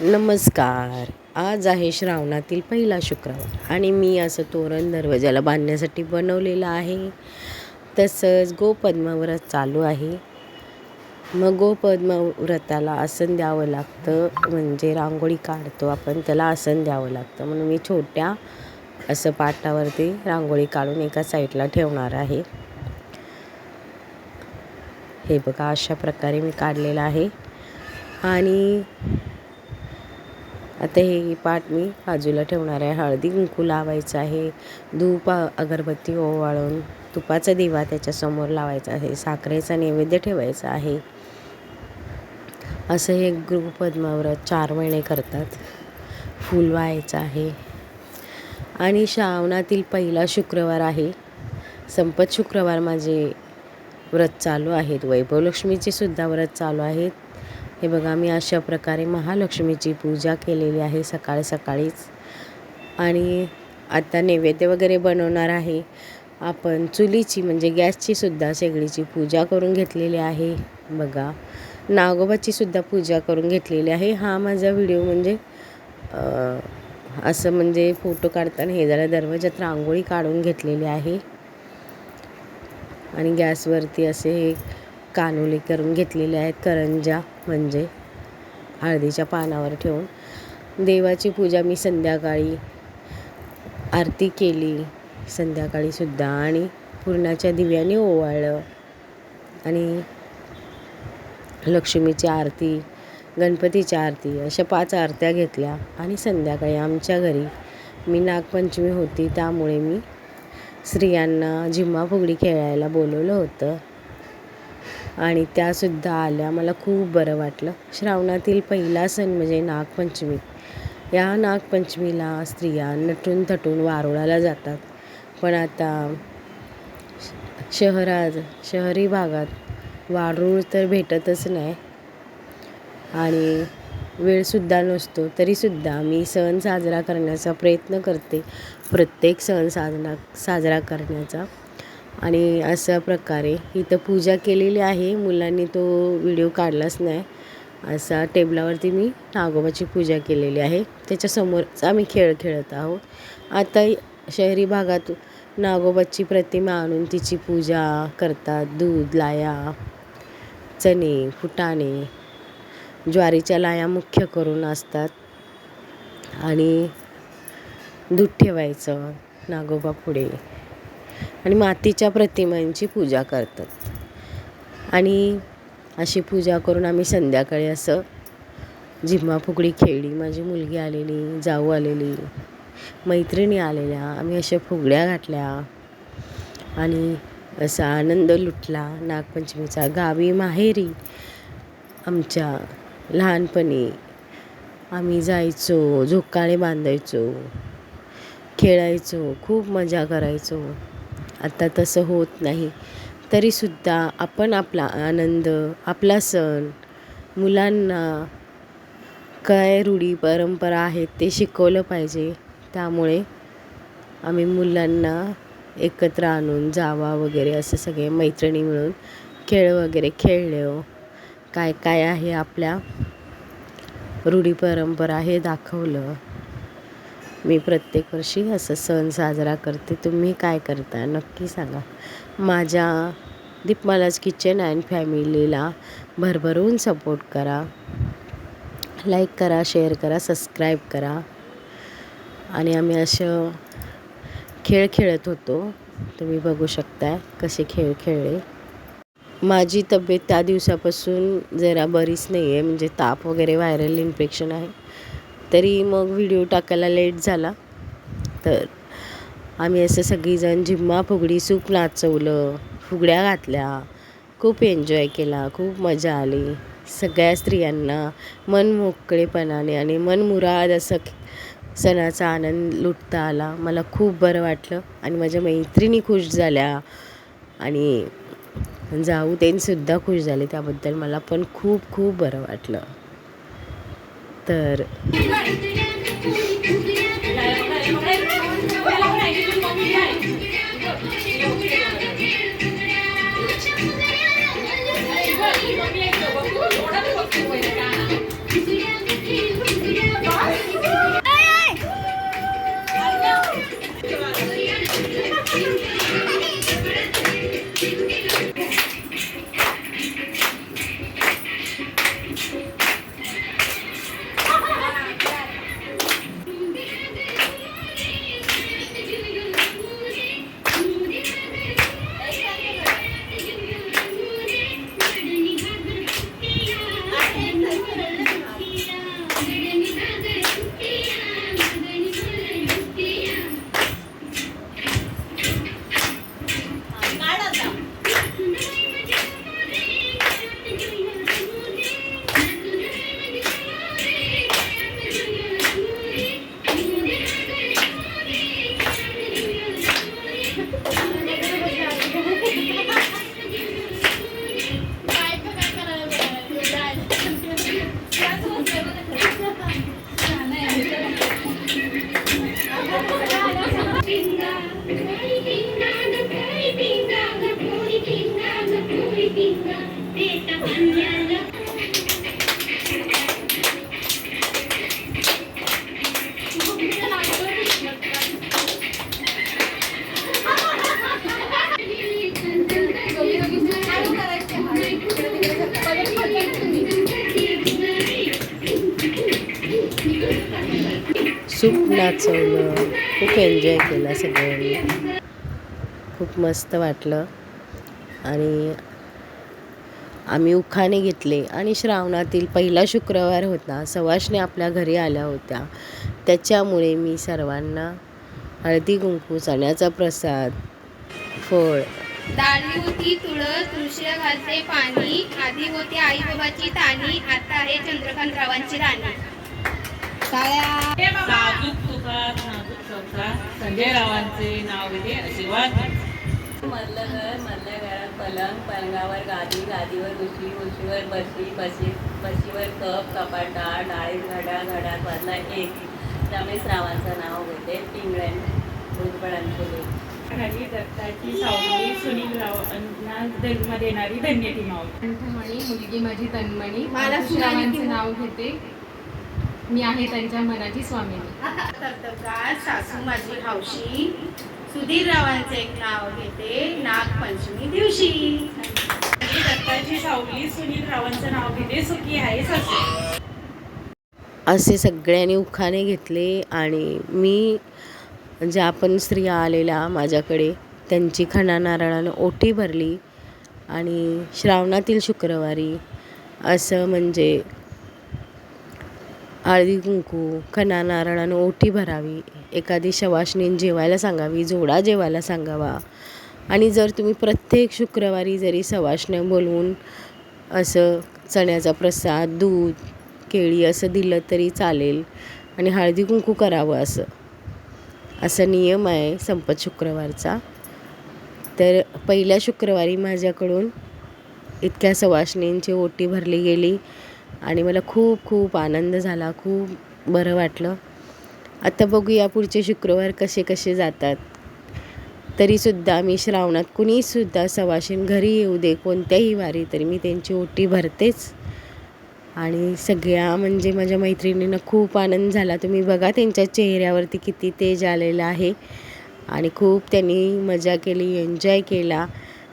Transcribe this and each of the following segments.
नमस्कार. आज आहे श्रावणातील पहिला शुक्रवार आणि मी असं तोरण दरवाजाला बांधण्यासाठी बनवलेलं आहे. तसंच गोपद्माव्रत चालू आहे. मग गोपद्माव्रताला आसन द्यावं लागतं म्हणजे रांगोळी काढतो आपण त्याला आसन द्यावं लागतं. म्हणून मी छोट्या असं पाटावरती रांगोळी काढून एका साईडला ठेवणार आहे. हे बघा अशा प्रकारे मी काढलेलं आहे. आणि आता हे पाट मी बाजूला ठेवणार आहे. हळदी कुंकू लावायचं आहे. धूप अगरबत्ती ओवाळून तुपाचा दिवा त्याच्यासमोर लावायचा आहे. साखरेचा नैवेद्य ठेवायचा आहे. असं हे गृहपद्माव्रत चार महिने करतात. फूल व्हायचं आहे. आणि श्रावणातील पहिला शुक्रवार आहे. संपत शुक्रवार माझे व्रत चालू आहेत. वैभवलक्ष्मीचे सुद्धा व्रत चालू आहेत. हे बघा मी अशा प्रकारे महालक्ष्मीची पूजा केलेली आहे सकाळी सकाळीच. आणि आता नैवेद्य वगैरे बनवणार आहे. आपण चुलीची म्हणजे गॅसची सुद्धा शेगडीची पूजा करून घेतलेली आहे. बघा नागोबाची सुद्धा पूजा करून घेतलेली आहे. हा माझा व्हिडिओ म्हणजे असं म्हणजे फोटो काढताना हे जरा दरवाजात रांगोळी काढून घेतलेली आहे. आणि गॅसवरती असे हे कानोली करून घेतलेले आहेत करंजा. म्हणजे हळदीच्या पानावर ठेवून देवाची पूजा मी संध्याकाळी आरती केली. संध्याकाळी सुद्धा आणि पूर्णाच्या दिव्याने ओवाळलं. आणि लक्ष्मीची आरती गणपतीची आरती अशा पाच आरत्या घेतल्या आणि संध्याकाळी आमच्या घरी मी नागपंचमी होती त्यामुळे मी स्त्रियांना झिम्मा फुगडी खेळायला बोलवलं होतं. आणि त्यासुद्धा आल्या. मला खूप बरं वाटलं. श्रावणातील पहिला सण म्हणजे नागपंचमी. या नागपंचमीला स्त्रिया नटून थटून वारुळाला जातात. पण आता शहरात शहरी भागात वारुळ तर भेटतच नाही. आणि वेळसुद्धा नसतो. तरीसुद्धा मी सण साजरा करण्याचा प्रयत्न करते. प्रत्येक सण साजरा साजरा करण्याचा. आणि अशा प्रकारे इथं पूजा केलेली आहे. मुलांनी तो व्हिडिओ काढलाच नाही. असा टेबलावरती मी नागोबाची पूजा केलेली आहे. त्याच्यासमोरच आम्ही खेळ खेळत आहोत. आता शहरी भागात नागोबाची प्रतिमा आणून तिची पूजा करतात. दूध लाया चणे फुटाणे ज्वारीच्या लाया मुख्य करून असतात. आणि दूध ठेवायचं नागोबा पुढे. आणि मातीच्या प्रतिमांची पूजा करतात. आणि अशी पूजा करून आम्ही संध्याकाळी असं झिम्मा फुगडी खेळली. माझी मुलगी आलेली जाऊ आलेली मैत्रिणी आलेल्या आम्ही अशा फुगड्या घातल्या आणि असा आनंद लुटला. नागपंचमीचा गावी माहेरी आमच्या लहानपणी आम्ही जायचो झोकाळे बांधायचो खेळायचो खूप मजा करायचो. आता तसं होत नाही. तरीसुद्धा आपण आपला आनंद आपला सण मुलांना काय रूढी परंपरा आहेत ते शिकवलं पाहिजे. त्यामुळे आम्ही मुलांना एकत्र आणून जावा वगैरे असं सगळे मैत्रिणी मिळून खेळ वगैरे खेळलो. काय काय आहे आपल्या रूढी परंपरा हे दाखवलं. मी प्रत्येक वर्षी असं सण साजरा करते. तुम्ही काय करता? नक्की सांगा. माझ्या दीपमालाज किचन अँड फॅमिलीला भरभरून सपोर्ट करा. लाईक करा शेअर करा सबस्क्राईब करा. आणि आम्ही असं खेळ खेळत होतो. तुम्ही बघू शकताय कसे खेळ खेळले. माझी तब्येत त्या दिवसापासून जरा बरीच नाही आहे म्हणजे ताप वगैरे व्हायरल इन्फेक्शन आहे. तरी मग व्हिडिओ टाकायला लेट झाला. तर आम्ही असं सगळीजण झिम्मा फुगडी सूप नाचवलं फुगड्या घातल्या. खूप एन्जॉय केला खूप मजा आली. सगळ्या स्त्रियांना मन मोकळेपणाने आणि मनमुराद असं सणाचा आनंद लुटता आला. मला खूप बरं वाटलं आणि माझ्या मैत्रिणी खुश झाल्या आणि जाऊ तेनसुद्धा खुश झाले. त्याबद्दल मला पण खूप खूप बरं वाटलं. तर सूप नाचवलं. खूप एन्जॉय केला सगळ्यांनी. खूप मस्त वाटलं. आणि आम्ही उखाणे घेतले आणि श्रावणातील पहिला शुक्रवार होता. सवाशने आपल्या घरी आल्या होत्या. त्याच्यामुळे मी सर्वांना हळदी कुंकू चण्याचा प्रसाद फळ डाळी होती तुळस तुळशीला घालते पाणी आधी होती आई बाबाची ताणी आता आहे राणी. तुकार नाजूक संसार संजय रावांचे नाव घेते आशीर्वाद. मधलं घर मधल्या घरात पलंग पलंगावर गादी गादीवर उशी उशीवर बशी बशी बशीवर कप कपाट डाळ डाळीत घड्यात मधला एक. रमेश रावांचं नाव घेते पिंगळ्यान भुजबळांचे लेख. खाली दत्ताची सावली सुनील रावांना जन्म देणारी धन्यती माऊली कंठमणी मुलगी माझी तन्मणी. मला नाव घेते. मी आहे त्यांच्या मनाची स्वामिनी. सासू माझी हौशी सुधीर रावांचे एक नाव घेते नागपंचमी दिवशी. दत्ताची सावली सुनील रावांचं नाव घेते सुखी आहे ससे. असे सगळ्यांनी उखाणे घेतले आणि मी ज्या पण स्त्रिया आलेल्या माझ्याकडे त्यांची खणा नारळानं ओटी भरली आणि श्रावणातील शुक्रवारी असं म्हणजे हळदी कुंकू खणा नारळानं ओटी भरावी. एखादी शवाशनीन जेवायला सांगावी जोडा जेवायला सांगावा. आणि जर तुम्ही प्रत्येक शुक्रवारी जरी सवाशण्या बोलवून असं चण्याचा प्रसाद दूध केळी असं दिलं तरी चालेल आणि हळदी कुंकू करावं असं. असा नियम आहे संपत शुक्रवारचा. तर पहिल्या शुक्रवारी माझ्याकडून इतक्या सवासणींची ओटी भरली गेली. आणि मला खूप खूप आनंद झाला. खूप बरं वाटलं. आता बघूया पुढचे शुक्रवार कसे कसे जातात. तरीसुद्धा मी श्रावणात कुणीसुद्धा सवाशीन घरी येऊ दे कोणत्याही वारी तरी मी त्यांची ओटी भरतेच. आणि सगळ्या म्हणजे माझ्या मैत्रिणींना खूप आनंद झाला. तुम्ही बघा त्यांच्या चेहऱ्यावरती किती तेज आलेलं आहे. आणि खूप त्यांनी मजा केली एन्जॉय केला.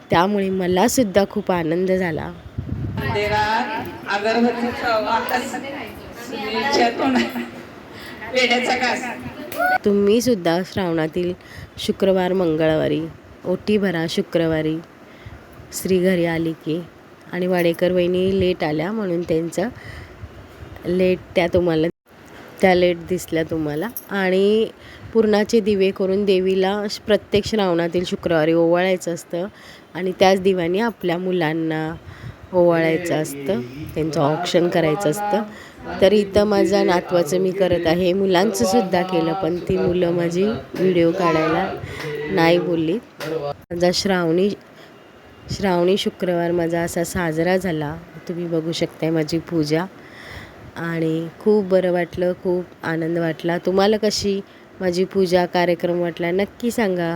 त्यामुळे मलासुद्धा खूप आनंद झाला. मंदिरात अगरबत्तीचा वास सुनेच्या तोंडात वेड्याचा श्रावणातील शुक्रवार मंगळवारी ओटी भरा शुक्रवारी स्त्री घरी आली की. आणि वाडेकर वहिनी लेट आल्या म्हणून त्यांचं लेट त्या तुम्हाला त्या लेट दिसल्या तुम्हाला. आणि पूर्णाचे दिवे करून देवीला श- प्रत्येक श्रावणातील शुक्रवारी ओवाळायचं असतं. आणि त्याच दिव्याने आपल्या मुलांना ओवाळायचं असतं त्यांचं ऑप्शन करायचं असतं. तर इथं माझा नातवाचं मी करत आहे. मुलांचं सुद्धा केलं पण ती मुलं माझी व्हिडिओ काढायला नाही बोलली. माझा श्रावणी श्रावणी शुक्रवार माझा असा साजरा झाला. तुम्ही बघू शकताय माझी पूजा. आणि खूप बरं वाटलं खूप आनंद वाटला. तुम्हाला कशी माझी पूजा कार्यक्रम वाटला नक्की सांगा.